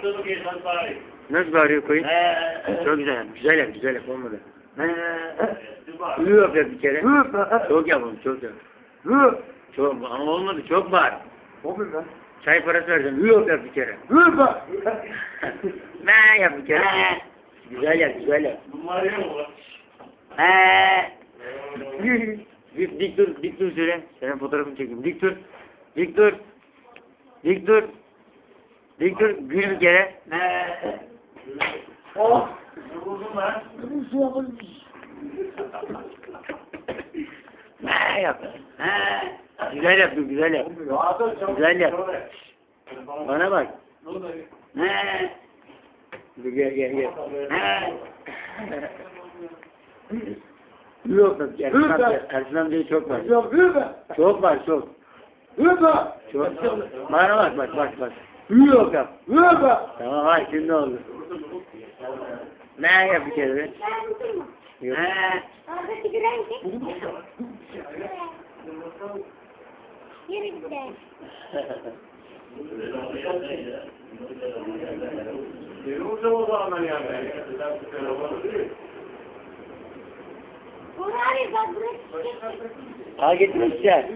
Baktığımız insan bari. Nasıl bağırıyor koyun? Çok güzel. Güzel yap. Güzel yap. Olmadı. He. Var. Ü yap yap bir kere. Çok yap oğlum. Çok yap. Çok ama olmadı. Çok bağır. Çay parası vereceğim. Ü yap yap bir kere. Ne yap bir kere. Güzel yap. Güzel yap. Bunlar yok mu? dik, dik dur. Dik dur söyle. Senin fotoğrafını çekeyim. Dik dur. Dik dur. Dik dur. Dur. Gül kere. Oh. Yoruldum lan. Ne yap. Güzel yap. dur, Güzel yap. Güzel yap. Bana bak. Dur gel gel gel. Yok yok. Ersin amcayı çok var. Çok var çok. Çok. Bana bak bak bak bak. Yok yap. Tamam hay şimdi oldu. Ne yap bir kere be? Yok. Oradaki gülen kim? Yürü gidelim. Yoruldum o zaman yani. Telefonu değil. Buraya bak buraya. Al getir işte.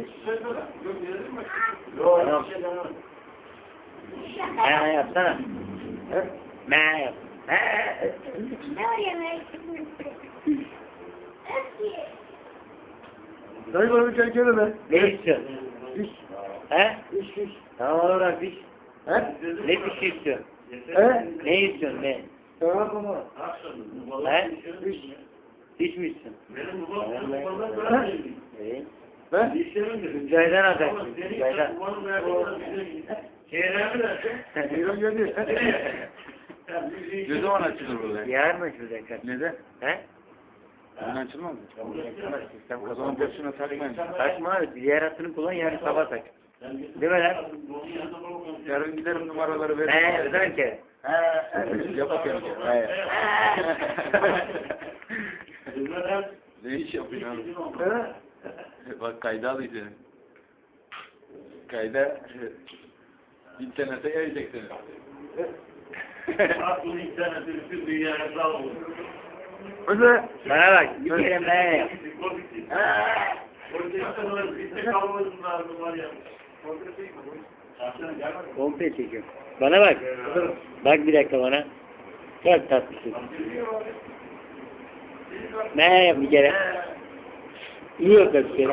Yok. Tamam. Ha yapsana. Ne yap. Be? Dayı bana bir içelim be. Ne istiyorsun? İş. He? İş iş. Tamam al bırak iş. He? Ne pişi istiyorsun? He? Ne istiyorsun ne? Tamam baba. He? Hiç mi istiyorsun? Benim babam. Ben? İşlerim Caydan atarsın. Caydan. Şeylerimi de. Buyurun geldi. Ne zaman açılır burada? Yarın mı açılacak? Neden? He? Bugün açılmaz mı? Sistem O zaman boşuna takmayın. Kaçma abi. Hattını kullan yarın sabah tak. Değil mi lan? Yarın giderim numaraları He, veririm. özel ki. Yap bakayım. He. Ne iş yapıyorsun oğlum? Bak kayda alayım seni. Kayda internete yayacak seni. Aklın interneti bütün dünyaya sağ olsun. Öyle. Bana bak. Bir kere ne yap. Komple çekiyorum. Bana bak. Bak bir dakika bana. Çok tatlısın. Ne yap bir kere. İyi yok bir kere.